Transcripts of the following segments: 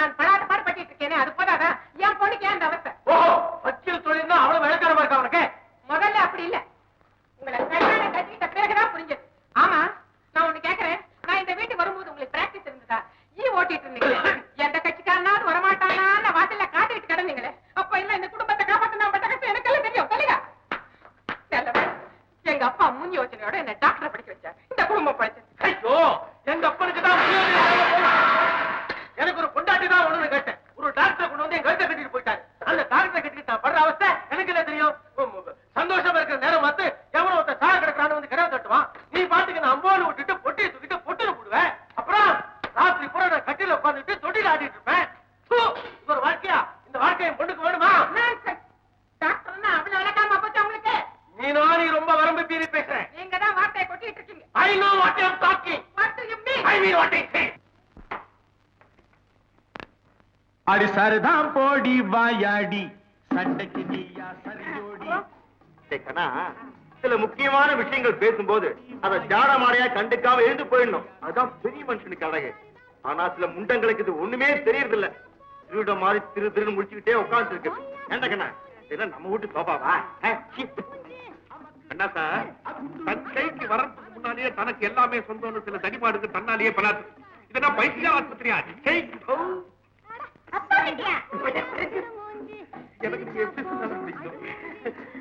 நான் படாத பாடுபட்டு இருக்கேனே அது போதாதா? என் பொண்ணுக்கு ஏன் அந்த அவஸ்தை? ஓஹோ வக்கீல் தொழில் தான் அவ்வளவு விளக்காரமா இருக்கா உனக்கு. முதல்ல அப்படி இல்ல. உங்களை கல்யாணம் கட்டிக்கிட்ட பிறகுதான் புரிஞ்சது. ஆமா நான் ஒண்ணு கேக்குறேன். நான் இந்த வீட்டுக்கு வரும்போது உங்களுக்கு பிராக்டிஸ் இருந்ததா? ஈ ஓட்டிட்டு இருந்தீங்க எந்த கட்சிக்காரனாவது வரமாட்டானான்னு வாசல்ல காத்துக்கிட்டு கிடந்தீங்களே. அப்ப இல்ல இந்த குடும்பத்தை காப்பாத்தினா பட்ட கஷ்டம் எனக்கெல்லாம் தெரியும். சொல்லுங்க. எங்க அப்பா முன் யோசனையோட என்ன டாக்டர் படிக்க வச்சாரு. இந்த குடும்பம் படிச்சது. ஐயோ எங்க அப்பனுக்கு தான். எனக்கு ஒரு பொண்டாட்டி தான் கேட்டேன். ஒரு டாக்டர் கொண்டு வந்து என் கழுத்தை கட்டிட்டு போயிட்டாரு. அந்த டாக்டரை கட்டிட்டு நான் படுற அவஸ்தை எனக்கு என்ன தெரியும் சந்தோஷமா இருக்கிற நேரம் பார்த்து எவனோ ஒருத்த சாக கிடக்குறான்னு வந்து கனவு தட்டுவான் நீ பாட்டுக்கு நான் அம்போன்னு விட்டுட்டு பொட்டியை தூக்கிட்டு பொட்டுன்னு போடுவேன் அப்புறம் ராத்திரி பூரா நான் கட்டில உட்காந்துட்டு தொட்டில ஆடிட்டு இருப்பேன் சு, இது ஒரு வாழ்க்கையா இந்த வாழ்க்கை என் பொண்ணுக்கு வேணுமா Nonsense. டாக்டர்னா அவ்வளவு விளக்காம போச்சு உங்களுக்கு நீ நானி ரொம்ப வரம்பு மீறி பேசுறேன் நீங்க தான் வார்த்தையை கொட்டிட்டு இருக்கீங்க I know what I am talking What do you mean? I mean what I say அடி சரிதான் போடி வாயாடி. சண்டைக்கு நீயா சரியோடி கண்ணா சில முக்கியமான விஷயங்கள் பேசும்போது அதை ஜாட மாடையா கண்டுக்காம எழுந்து போயிடணும். அதுதான் பெரிய மனுஷனுக்கு அழகு. ஆனா சில முண்டங்களுக்கு இது ஒண்ணுமே தெரியறது இல்ல திருட மாதிரி திரு திருன்னு முடிச்சுக்கிட்டே உட்கார்ந்து இருக்கு ஏண்டா கண்ணா இதெல்லாம் நம்ம வீட்டு சோபாவா? அண்ணா சார் தன் கைக்கு வர்றதுக்கு முன்னாலேயே தனக்கு எல்லாமே சொந்தம்னு சில தடிமாடுக்கு தன்னாலேயே பலாத்து. இதெல்லாம் பைத்தியா ஆஸ்பத்திரியா எனக்கு எப்படி சொன்னாலும் பிடிக்கும்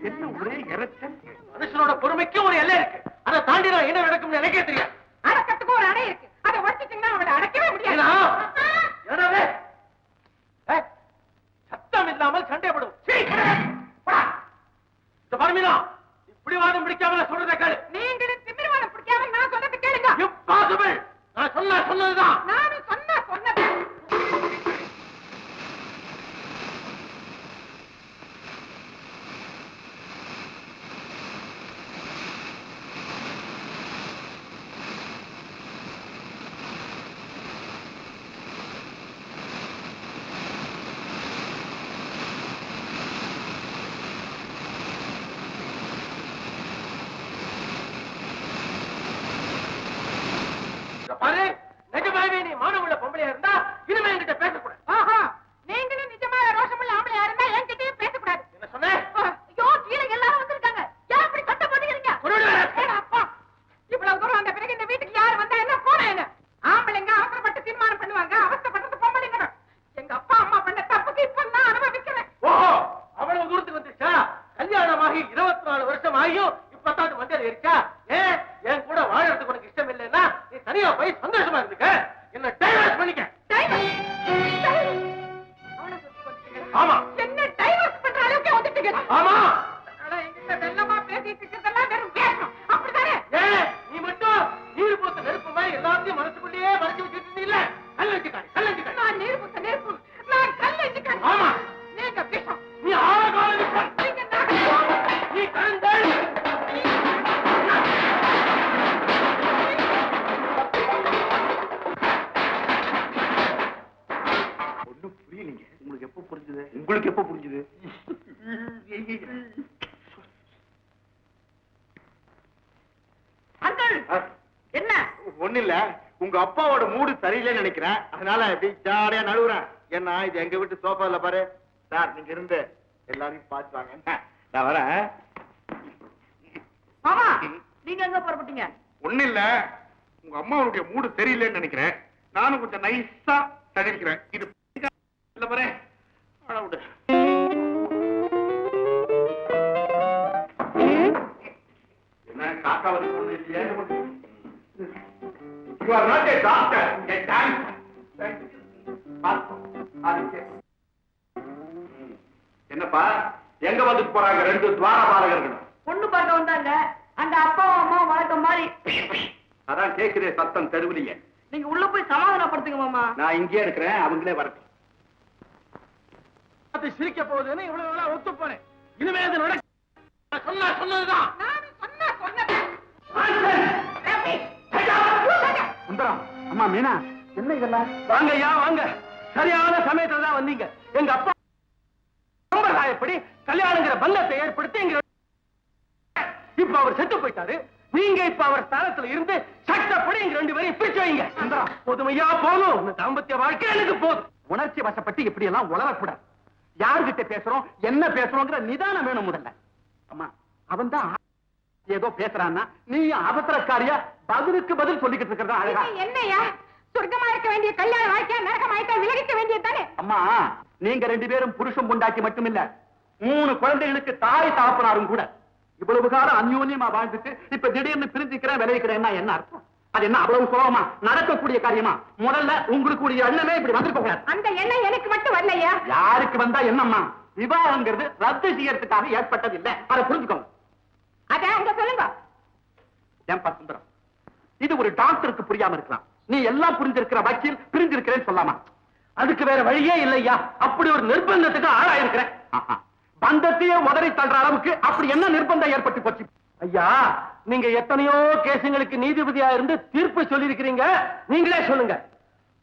என்ன ஒரே இறைச்சல்? மனுஷனோட பொறுமைக்கும் ஒரு எல்லை இருக்கு. அதை தாண்டி நான் என்ன நடக்கும்னு எனக்கே தெரியாது. அடக்கத்துக்கு ஒரு அடை இருக்கு. அதை உடச்சிட்டீங்கன்னா அவளை அடக்கவே முடியாது ஏன்னா? என்னது? ஏய், சத்தம் இல்லாமல் சண்டை போடும் சீ, போடா. இந்த பர்மினா இப்படி வாதம் பிடிக்காம நான் சொல்றதை கேளு நீங்களும் திமிர்வாதம் பிடிக்காம நான் சொன்னது கேளுங்க இம்பாசிபிள் நான் சொன்ன சொன்னதுதான் நானும் சொன்ன சொன்னது இத பாரு நிஜமாவே நீ மானமுள்ள பொம்பளையா இருந்தா இனிமே என்கிட்ட பேசக்கூடாது ஆஹா நீங்களும் நிஜமான ரோஷமுள்ள ஆம்பளையா இருந்தா என்கிட்டயும் பேசக்கூடாது என்ன சொன்னேன் ஐயோ கீழே எல்லாரும் வந்திருக்காங்க ஏன் இப்படி சத்தம் போட்டுக்கிறீங்க கொன்னுடு வேற. ஏடா அப்பா இவ்வளவு தூரம் அந்த பிறகு இந்த வீட்டுக்கு யார் வந்தா என்ன போனா என்ன ஆம்பளைங்க அவசரப்பட்டு தீர்மானம் பண்ணுவாங்க அவசரப்பட்டது பொம்பளைங்க எங்க அப்பா அம்மா பண்ண தப்புக்கு இப்ப நான் அனுபவிக்கிறேன் ஓஹோ அவ்வளவு தூரத்துக்கு வந்துச்சா கல்யாணமாகி இருபத்தி நாலு வருஷம் ஆகியும் இப்பதான் மஞ்சள் இருக்கா ஏன்? என் கூட வாழறதுக்கு உனக்கு இஷ்டம் இல்லைன்னா நீ தனியா போய் சந்தோஷமா இருந்துக்க. என்ன டைவர்ஸ் பண்ணிக்க. ஆமா. என்ன டைவர்ஸ் பண்ற அளவுக்கு வந்துட்டீங்க ஆமா. அங்கிள் என்ன? ஒண்ணு இல்ல உங்க அப்பாவோட மூடு சரியில்லைன்னு நினைக்கிறேன். அதனால இப்படி ஜாலியா நழுவுறேன். ஏன்னா இது எங்க வீட்டு சோஃபா இல்ல பாரு. சார் நீங்க இருந்து எல்லாரையும் பார்த்து வாங்க. நான் வரேன். மாமா நீங்க எங்க புறப்பட்டீங்க? ஒண்ணு இல்ல உங்க அம்மாவுடைய மூடு சரியில்லைன்னு நினைக்கிறேன். நானும் கொஞ்சம் நைஸா தடிக்கிறேன் இது இல்ல பாரு. அட விடு வந்து கொண்டு இல்லையா you are not a doctor a dance என்னப்பா? எங்க வந்துட்டு போறாங்க ரெண்டு துவார பாலகர்கள் பொண்ணு பார்க்க வந்தாங்க. அந்த அப்பாவும் அம்மா வழக்கம் மாதிரி. அதான் கேக்குதே சத்தம் தெருவுலயே. நீங்க உள்ள போய் சமாதானப்படுத்துங்க மாமா. நான் இங்கேயே இருக்கிறேன் அவங்களே வரட்டும். அது சிரிக்க போகுதுன்னு இவ்வளவு நாளா ஒத்து போனேன் இனிமே அது நடக்க சொன்ன சொன்னதுதான். நானும் சொன்ன சொன்னது சுந்தரம் அம்மா மீனா. என்ன இதெல்லாம்? வாங்க ஐயா வாங்க. சரியான சமயத்துல தான் வந்தீங்க. எங்க அப்பா சம்பிரதாயப்படி கல்யாணங்கிற பந்தத்தை ஏற்படுத்தி இங்க இப்ப அவர் செத்து போயிட்டாரு. நீங்க இப்ப அவர் ஸ்தானத்துல இருந்து சட்டப்படி இங்க ரெண்டு பேரையும் பிரிச்சு வைங்க. போதும் ஐயா போதும் இந்த தாம்பத்திய வாழ்க்கை எனக்கு போதும். உணர்ச்சி வசப்பட்டு இப்படி எல்லாம் உளரக்கூடாது. யார்கிட்ட பேசுறோம் என்ன பேசுறோங்கிற நிதானம் வேணும் முதல்ல. அம்மா அவன் தான் ஏதோ பேசுறான்னா நீ அவசரக்காரியா பதிலுக்கு பதில் சொல்லிக்கிட்டு இருக்கிறதா அழகா? இது என்னய்யா சொர்க்கமா இருக்க வேண்டிய கல்யாண வாழ்க்கையா நரகமாயிட்டா விலகிக்க வேண்டியது தானே? அம்மா நீங்க ரெண்டு பேரும் புருஷன் பொண்டாட்டி மட்டுமில்ல மூணு குழந்தைகளுக்கு தாய் தாப்பனாரும் கூட. இவ்வளவு காலம் அந்யோன்யமா வாழ்ந்துட்டு இப்ப திடீர்னு பிரிஞ்சுக்கிறேன் விளைவிக்கிறேன்னா என்ன அர்த்தம்? அது என்ன அவ்வளவு சுலபமா நடக்கக்கூடிய காரியமா? முதல்ல உங்களுக்கு கூடிய எண்ணமே இப்படி வந்திருக்க கூடாது. அந்த எண்ணம் எனக்கு மட்டும் வரலையா? யாருக்கு வந்தா என்னம்மா? விவாகங்கிறது ரத்து செய்யறதுக்காக ஏற்பட்டது இல்ல அதை புரிஞ்சுக்கோங்க. அத அங்க சொல்லுங்க. ஏன்பா சுந்தரம்? இது ஒரு டாக்டருக்கு புரியாம இருக்கலாம். நீ எல்லாம் புரிஞ்சிருக்கிற வக்கீல் பிரிஞ்சிருக்கிறேன்னு சொல்லாமா? அதுக்கு வேற வழியே இல்லையா? அப்படி ஒரு நிர்பந்தத்துக்கு ஆளாயிருக்கிறேன். ஆஹா. பந்தத்தையே உதறி தள்ளுற அளவுக்கு அப்படி என்ன நிர்பந்தம் ஏற்பட்டு போச்சு? ஐயா நீங்க எத்தனையோ கேசுங்களுக்கு நீதிபதியா இருந்து தீர்ப்பு சொல்லியிருக்கிறீங்க. நீங்களே சொல்லுங்க.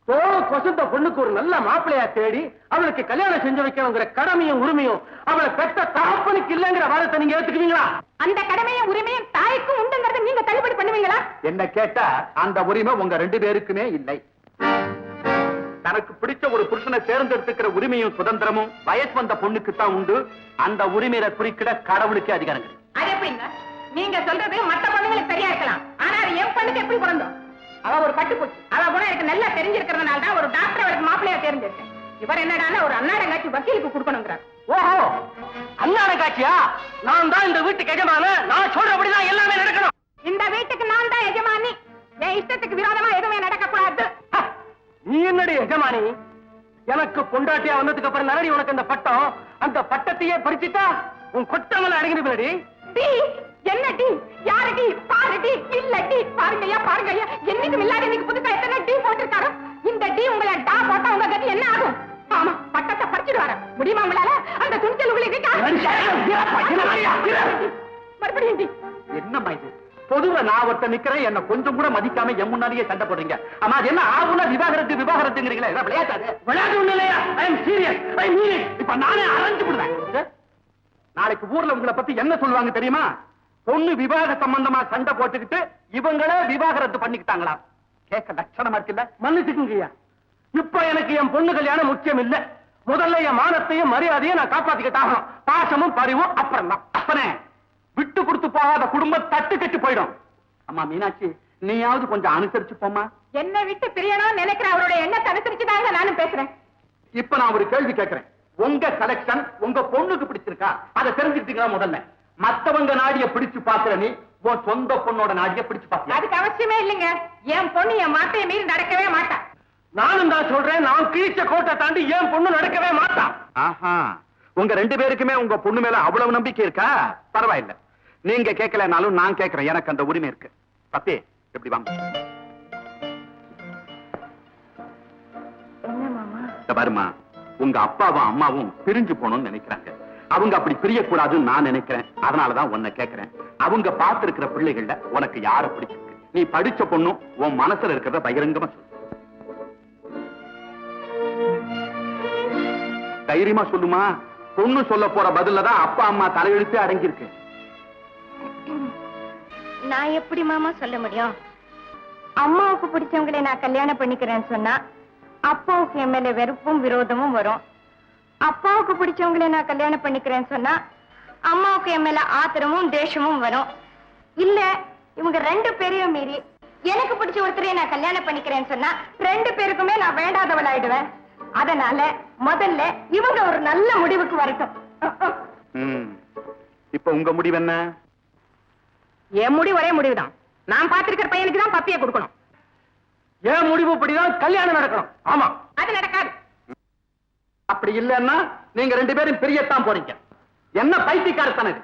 கொசுந்த பொண்ணுக்கு ஒரு நல்ல மாப்பிள்ளையா தேடி அவளுக்கு கல்யாணம் செஞ்சு வைக்கணுங்கிற கடமையும் உரிமையும் அவளை பெற்ற தகப்பனுக்கு இல்லைங்கிற வாதத்தை நீங்க ஏத்துக்குவீங்களா? அந்த கடமையும் உரிமையும் தாய்க்கும் உண்டுங்கறத நீங்க தள்ளுபடி பண்ணுவீங்களா? என்ன கேட்டா அந்த உரிமை உங்க ரெண்டு பேருக்குமே இல்லை. தனக்கு பிடிச்ச ஒரு புருஷனை தேர்ந்தெடுத்துக்கிற உரிமையும் சுதந்திரமும் வயசு வந்த பொண்ணுக்கு தான் உண்டு. அந்த உரிமையை குறிக்கிட கடவுளுக்கே அதிகாரம் கிடையாது. அது எப்படிங்க? நீங்க சொல்றது மத்த பொண்ணுங்களுக்கு சரியா இருக்கலாம். ஆனா என் பொண்ணுக்கு எப்படி பிறந்தோம் அவ ஒரு பட்டு போச்சு அவ குணம் எனக்கு நல்லா தெரிஞ்சிருக்கிறதுனால தான் ஒரு டாக்டர் அவருக்கு மாப்பிள்ளையா தேர்ந்தெடுத்தேன். இவர் என்னடான்னா ஒரு அன்னாடங்காட்சி வக்கீலுக்கு கொடுக்கணுங்கிறார். ஓஹோ அண்ணாட காட்சியா? நான் தான் இந்த வீட்டுக்கு எஜமான. நான் சொல்றபடிதான் எல்லாமே நடக்கணும். இந்த வீட்டுக்கு நான் தான் எஜமானி. என் இஷ்டத்துக்கு விரோதமா எதுவுமே நடக்க கூடாது நீ என்னடி எஜமானி? எனக்கு பொண்டாட்டியா வந்ததுக்கு அப்புறம் நரடி உனக்கு அந்த பட்டம்? அந்த பட்டத்தையே பறிச்சுட்டா உன் கொட்டமல அடங்கிடுடி டீ என்ன டீ? யாரு டீ? பாரு டீ. இல்ல டீ பாருங்கய்யா பாருங்கய்யா. என்னைக்கும் இல்லாத இன்னைக்கு புதுசா எத்தனை டீ போட்டிருக்காரு? இந்த டீ உங்களை டா போட்டா உங்க கதி என்ன ஆகும்? ஆமா பட்டத்தை முடியுமா உங்களால? அந்த துணிச்சல் உங்களுக்கு? மறுபடியும் என்னம்மா இது? பொதுவா நான் ஒருத்தன் நிக்கிறேன் என்ன கொஞ்சம் கூட மதிக்காம என் முன்னாடியே சண்டை போடுறீங்க. ஆமா அது என்ன ஆகுனா விவாகரத்து விவாகரத்துங்கிறீங்களா? விளையாட்டாது. விளையாட்டு ஒண்ணு இல்லையா? ஐ எம் சீரியஸ் ஐ மீன் இப்ப நானே அரைஞ்சு விடுவேன் நாளைக்கு ஊர்ல உங்களை பத்தி என்ன சொல்லுவாங்க தெரியுமா? பொண்ணு விவாக சம்பந்தமா சண்டை போட்டுக்கிட்டு இவங்களே விவாகரத்து பண்ணிக்கிட்டாங்களா? கேட்க லட்சணமா இருக்குல்ல? மன்னிச்சுக்குங்கய்யா இப்ப எனக்கு என் பொண்ணு கல்யாணம் முக்கியம் இல்ல. முதல்ல என் மானத்தையும் மரியாதையும் நான் காப்பாத்திக்கிட்டாகணும் பாசமும் பரிவும் அப்புறம் தான் அப்பனே விட்டு கொடுத்து போகாத குடும்பம் தட்டு கட்டி போயிடும். அம்மா மீனாட்சி நீயாவது கொஞ்சம் அனுசரிச்சு போமா என்ன விட்டு பிரியணும்னு நினைக்கிற அவருடைய எண்ணத்தை அனுசரிச்சுதாங்க நானும் பேசுறேன். இப்ப நான் ஒரு கேள்வி கேட்கிறேன். உங்க செலக்ஷன் உங்க பொண்ணுக்கு பிடிச்சிருக்கா? அதை தெரிஞ்சுக்கிட்டீங்களா முதல்ல? மத்தவங்க நாடிய பிடிச்சு பாக்குற நீ உன் சொந்த பொண்ணோட நாடிய பிடிச்சு பாக்குற அதுக்கு அவசியமே இல்லைங்க. என் பொண்ணு என் மாட்டையை மீறி நடக்கவே மாட்டா. நானும் தான் சொல்றேன் நான் கிழிச்ச கோட்டை தாண்டி என் பொண்ணு நடக்கவே மாட்டான் ஆஹா. உங்க ரெண்டு பேருக்குமே உங்க பொண்ணு மேல அவ்வளவு நம்பிக்கை இருக்கா? பரவாயில்ல. நீங்க கேட்கலனாலும் நான் கேட்கிறேன். எனக்கு அந்த உரிமை இருக்கு. பத்தே எப்படி வாங்க. பாருமா உங்க அப்பாவும் அம்மாவும் பிரிஞ்சு போகணும்னு நினைக்கிறாங்க. அவங்க அப்படி பிரியக்கூடாதுன்னு நான் நினைக்கிறேன். அதனாலதான் உன்னை கேட்கிறேன் அவங்க பார்த்திருக்கிற பிள்ளைகள்ல உனக்கு யார பிடிச்சிருக்கு? நீ படிச்ச பொண்ணும் உன் மனசுல இருக்கிறத பகிரங்கமா சொல்லு. தைரியமா சொல்லுமா? பொண்ணு சொல்ல போற பதில்ல தான் அப்பா அம்மா தலையெழுத்து அடங்கியிருக்கு. நான் எப்படி மாமா சொல்ல முடியும்? அம்மாவுக்கு பிடிச்சவங்களை நான் கல்யாணம் பண்ணிக்கிறேன்னு சொன்னா அப்பாவுக்கு என் மேல வெறுப்பும் விரோதமும் வரும். அப்பாவுக்கு பிடிச்சவங்களை நான் கல்யாணம் பண்ணிக்கிறேன்னு சொன்னா அம்மாவுக்கு என் மேல ஆத்திரமும் தேஷமும் வரும். இல்ல இவங்க ரெண்டு பேரையும் மீறி எனக்கு பிடிச்ச ஒருத்தரை நான் கல்யாணம் பண்ணிக்கிறேன்னு சொன்னா ரெண்டு பேருக்குமே நான் வேண்டாதவள் ஆயிடுவேன் அதனால முதல்ல இவங்க ஒரு நல்ல முடிவுக்கு வரட்டும். இப்ப உங்க முடிவு என்ன? என் முடிவு ஒரே முடிவுதான். நான் பார்த்திருக்கிற பையனுக்கு தான் பப்பியை கொடுக்கணும். என் முடிவு படிதான் கல்யாணம் நடக்கணும். ஆமா. அது நடக்காது. அப்படி இல்லைன்னா நீங்க ரெண்டு பேரும் பிரியத்தான் போறீங்க. என்ன பைத்தியக்காரத்தனம் இது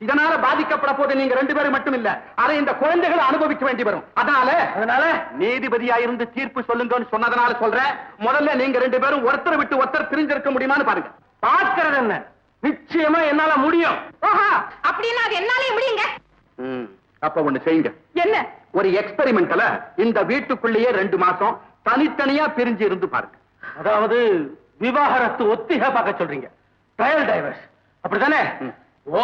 இதனால பாதிக்கப்பட போது நீங்க ரெண்டு பேரும் மட்டும் இல்ல அதை இந்த குழந்தைகளை அனுபவிக்க வேண்டி வரும். அதனால அதனால? நீதிபதியா இருந்து தீர்ப்பு சொல்லுங்கன்னு சொன்னதனால சொல்றேன். முதல்ல நீங்க ரெண்டு பேரும் ஒருத்தரை விட்டு ஒருத்தர் பிரிஞ்சிருக்க முடியுமான்னு பாருங்க. பார்க்கறது என்ன? நிச்சயமா என்னால முடியும். ஓஹோ அப்படின்னா அது என்னாலே முடியுங்க. ம். அப்ப ஒண்ணு செய்யுங்க. என்ன? ஒரு எக்ஸ்பெரிமெண்ட்ல இந்த வீட்டுக்குள்ளேயே ரெண்டு மாசம் தனித்தனியா பிரிஞ்சு இருந்து பாருங்க. அதாவது விவாகரத்து ஒத்திகை பார்க்க சொல்றீங்க. ட்ரையல் டைவர்ஸ் அப்படிதானே. ஓ.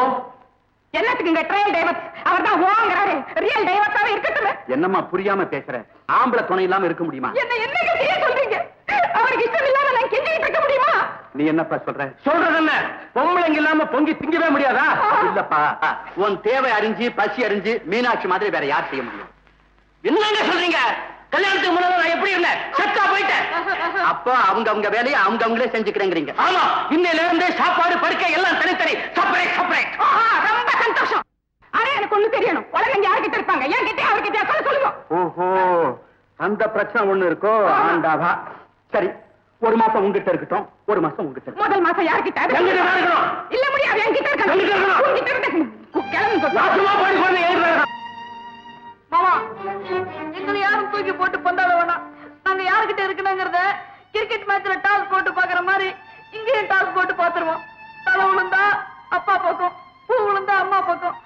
என்னத்துக்குங்க ட்ரையல் டைவர்ஸ் அவர் தான் ஓங்கிறாரு. ரியல் டைவர்ஸாவே இருக்கட்டும். என்னம்மா புரியாம பேசுற? ஆம்பளை துணை இல்லாம இருக்க முடியுமா? என்ன என்னங்க செய்ய சொல்றீங்க? அவருக்கு இஷ்டம் இல்லாம நான் கெஞ்சி என்னப்பா சொல்ற? சொல்றது என்ன பொம்பளைங்க இல்லாம பொங்கி திங்கவே முடியாதா? இல்லப்பா. உன் தேவை அறிஞ்சு பசி அறிஞ்சு மீனாட்சி மாதிரி வேற யார் செய்ய முடியும்? என்னங்க சொல்றீங்க? கல்யாணத்துக்கு முன்னால நான் எப்படி இருந்தேன்? செத்தா போயிட்டேன். அப்போ அவங்க அவங்க வேலையை அவங்க அவங்களே செஞ்சுக்கிறேங்கிறீங்க. ஆமா இன்னையில இருந்தே சாப்பாடு படுக்கை எல்லாம் தனித்தனி. செப்பரேட் செப்பரேட் ஆஹா, ரொம்ப சந்தோஷம். ஆனா எனக்கு ஒண்ணு தெரியணும். உலகம் யார்கிட்ட இருப்பாங்க? என்கிட்ட அவர்கிட்ட சொல்ல சொல்லுங்க. ஓஹோ அந்த பிரச்சனை ஒண்ணு இருக்கோ? ஆண்டாவா. சரி ஒரு மாசம் உங்ககிட்ட இருக்கட்டும். ஒரு மாசம் உங்ககிட்ட. முதல் மாசம் யார்கிட்ட? இருக்கணும். பாத்துருவோம் தலை விழுந்தா அப்பா பக்கம் பூ விழுந்தா அம்மா பக்கம்.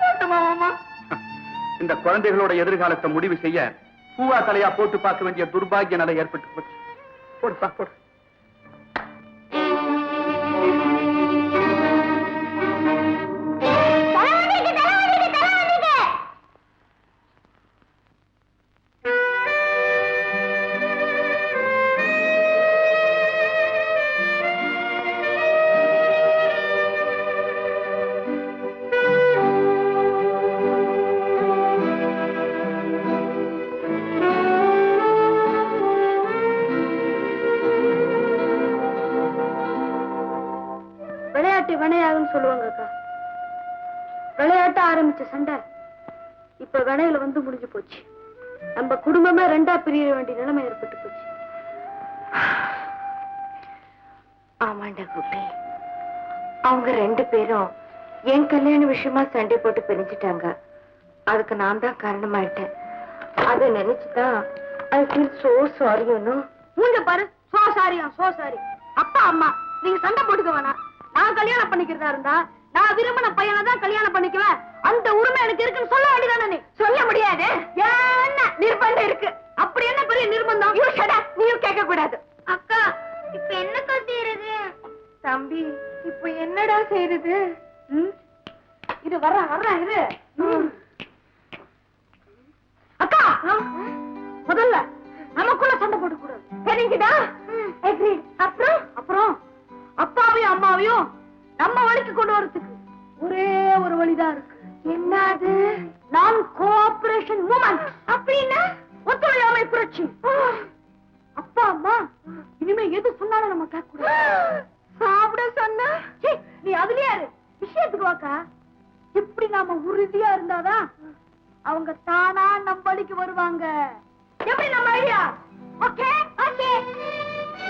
போட்டுமா மாமா? இந்த குழந்தைகளோட எதிர்காலத்தை முடிவு செய்ய பூவா தலையா போட்டு பார்க்க வேண்டிய துர்பாகிய நிலை ஏற்பட்டு போச்சு. போடுப்பா போடு. சண்டை. இப்ப வினையில வந்து முடிஞ்சு போச்சு. நம்ம குடும்பமே ரெண்டா பிரிய வேண்டிய நிலைமை ஏற்பட்டு போச்சு. ஆமாண்டா குட்டி. அவங்க ரெண்டு பேரும் என் கல்யாண விஷயமா சண்டை போட்டு பிரிஞ்சுட்டாங்க. அதுக்கு நான் தான் காரணமாயிட்டேன். அதை நினைச்சுதான் ஐ ஃபீல் சோ சாரி ஒன்னும் மூஞ்ச பாரு. சோ சாரியா சோ சாரி அப்பா அம்மா நீங்க சண்டை போட்டுக்க வேணாம். நான் கல்யாணம் பண்ணிக்கிறதா இருந்தா நான் விரும்பின பையனை தான் கல்யாணம் பண்ணிக்குவேன் அந்த உரிமை எனக்கு இருக்குன்னு சொல்ல வேண்டியதானே நீ? சொல்ல முடியாது. என்ன நிர்பந்தம் இருக்கு? அப்படி என்ன பெரிய நிர்பந்தம்? யூ ஷட் அப் நீயும் கேட்க கூடாது அக்கா இப்ப என்ன கட்டிடுது தம்பி இப்போ என்னடா செய்யறது இது வர்றேன் வர்றேன் இது அக்கா! முதல்ல நமக்குள்ள சண்டை போட்டு கூடாது சரிங்கடா அப்புறம்? அப்புறம் அப்பாவையும் அம்மாவையும் நம்ம வழிக்கு கொண்டு வரதுக்கு ஒரே ஒரு வழிதான். இருக்கு என்னது? நான் கோஆபரேஷன் மூமெண்ட் அப்படின்னா ஒத்துழையாமை புரட்சி. அப்பா அம்மா இனிமே எது சொன்னாலும் நம்ம கேட்க கூடாது சாப்பிட சொன்னா? நீ அதுலயே. விஷயத்துக்கு வாக்கா. எப்படி நாம உறுதியா இருந்தாதான் அவங்க தானா நம்ம வழிக்கு வருவாங்க. எப்படி நம்ம ஐடியா? Okay okay.